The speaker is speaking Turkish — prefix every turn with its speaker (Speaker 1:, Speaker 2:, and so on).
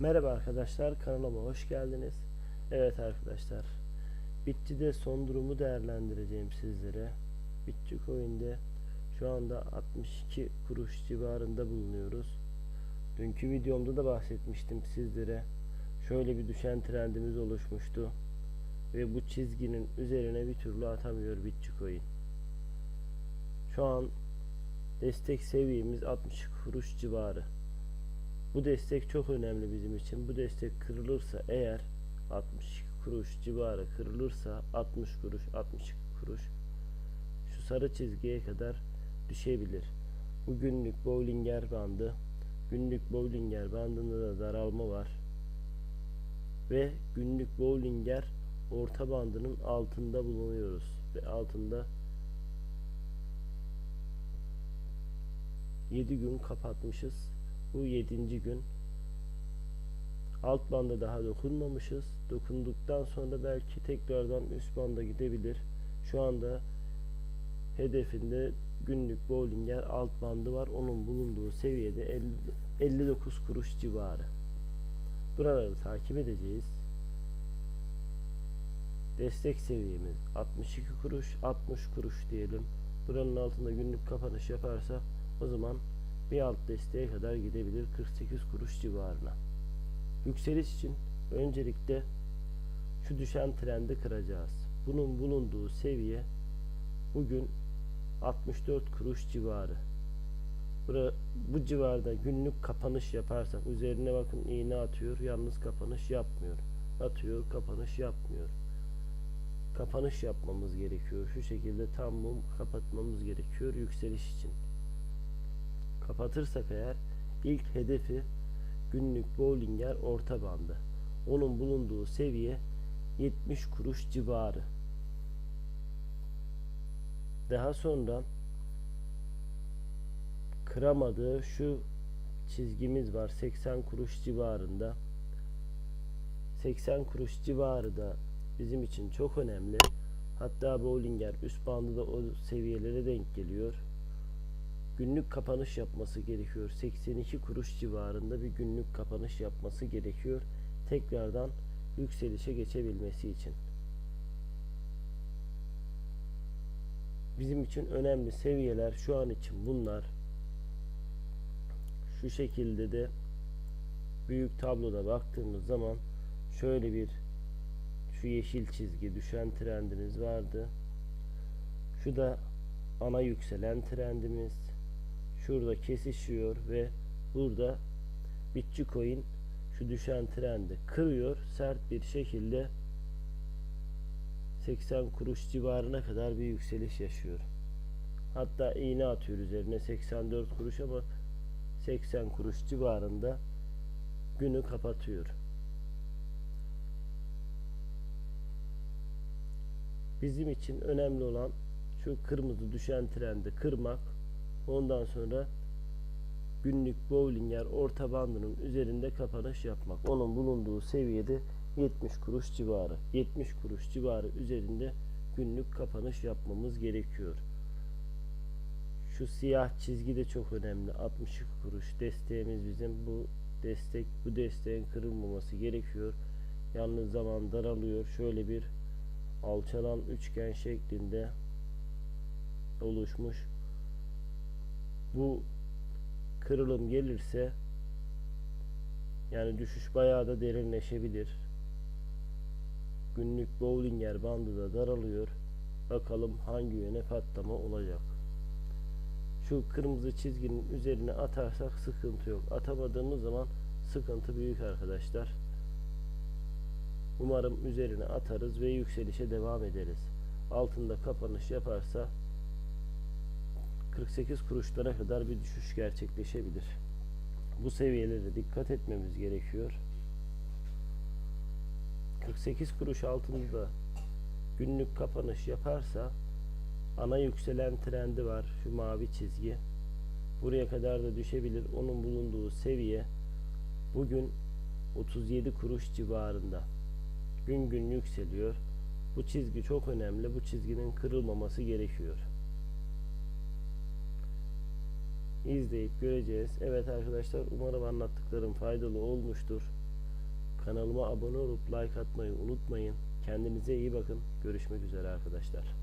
Speaker 1: Merhaba arkadaşlar kanalıma hoş geldiniz. Evet arkadaşlar Bitçi'de son durumu değerlendireceğim sizlere. Bitçi Coin'de şu anda 62 kuruş civarında bulunuyoruz. Dünkü videomda da bahsetmiştim sizlere. Şöyle bir düşen trendimiz oluşmuştu. Ve bu çizginin üzerine bir türlü atamıyor Bitçi Coin. Şu an destek seviyemiz 60 kuruş civarı. Bu destek çok önemli bizim için. Bu destek kırılırsa eğer 62 kuruş civarı kırılırsa 60 kuruş 62 kuruş şu sarı çizgiye kadar düşebilir. Bu günlük Bollinger bandı günlük Bollinger bandında da daralma var. Ve günlük Bollinger orta bandının altında bulunuyoruz ve altında 7 gün kapatmışız. Bu 7. gün. Alt banda daha dokunmamışız. Dokunduktan sonra belki tekrardan üst banda gidebilir. Şu anda hedefinde günlük Bollinger alt bandı var. Onun bulunduğu seviyede 50, 59 kuruş civarı. Buraları takip edeceğiz. Destek seviyemiz 62 kuruş, 60 kuruş diyelim. Buranın altında günlük kapanış yaparsa o zaman bir alt desteğe kadar gidebilir 48 kuruş civarına. Yükseliş için öncelikle şu düşen trendi kıracağız. Bunun bulunduğu seviye bugün 64 kuruş civarı. Bura, bu civarda günlük kapanış yaparsak üzerine bakın iğne atıyor yalnız kapanış yapmıyor. Atıyor kapanış yapmıyor. Kapanış yapmamız gerekiyor. Şu şekilde tam mum kapatmamız gerekiyor yükseliş için kapatırsak eğer ilk hedefi günlük Bollinger orta bandı. Onun bulunduğu seviye 70 kuruş civarı. Daha sonra kıramadığı şu çizgimiz var 80 kuruş civarında. 80 kuruş civarı da bizim için çok önemli. Hatta Bollinger üst bandı da o seviyelere denk geliyor günlük kapanış yapması gerekiyor. 82 kuruş civarında bir günlük kapanış yapması gerekiyor. Tekrardan yükselişe geçebilmesi için. Bizim için önemli seviyeler şu an için bunlar. Şu şekilde de büyük tabloda baktığımız zaman şöyle bir şu yeşil çizgi düşen trendimiz vardı. Şu da ana yükselen trendimiz şurada kesişiyor ve burada Bitcoin şu düşen trendi kırıyor sert bir şekilde 80 kuruş civarına kadar bir yükseliş yaşıyor. Hatta iğne atıyor üzerine 84 kuruş ama 80 kuruş civarında günü kapatıyor. Bizim için önemli olan şu kırmızı düşen trendi kırmak Ondan sonra günlük Bollinger orta bandının üzerinde kapanış yapmak. Onun bulunduğu seviyede 70 kuruş civarı. 70 kuruş civarı üzerinde günlük kapanış yapmamız gerekiyor. Şu siyah çizgi de çok önemli. 60 kuruş desteğimiz bizim bu destek bu desteğin kırılmaması gerekiyor. Yalnız zaman daralıyor. Şöyle bir alçalan üçgen şeklinde oluşmuş bu kırılım gelirse yani düşüş bayağı da derinleşebilir. Günlük Bollinger bandı da daralıyor. Bakalım hangi yöne patlama olacak. Şu kırmızı çizginin üzerine atarsak sıkıntı yok. Atamadığımız zaman sıkıntı büyük arkadaşlar. Umarım üzerine atarız ve yükselişe devam ederiz. Altında kapanış yaparsa 48 kuruşlara kadar bir düşüş gerçekleşebilir. Bu seviyelere dikkat etmemiz gerekiyor. 48 kuruş altında günlük kapanış yaparsa ana yükselen trendi var şu mavi çizgi. Buraya kadar da düşebilir. Onun bulunduğu seviye bugün 37 kuruş civarında. Gün gün yükseliyor. Bu çizgi çok önemli. Bu çizginin kırılmaması gerekiyor izleyip göreceğiz. Evet arkadaşlar umarım anlattıklarım faydalı olmuştur. Kanalıma abone olup like atmayı unutmayın. Kendinize iyi bakın. Görüşmek üzere arkadaşlar.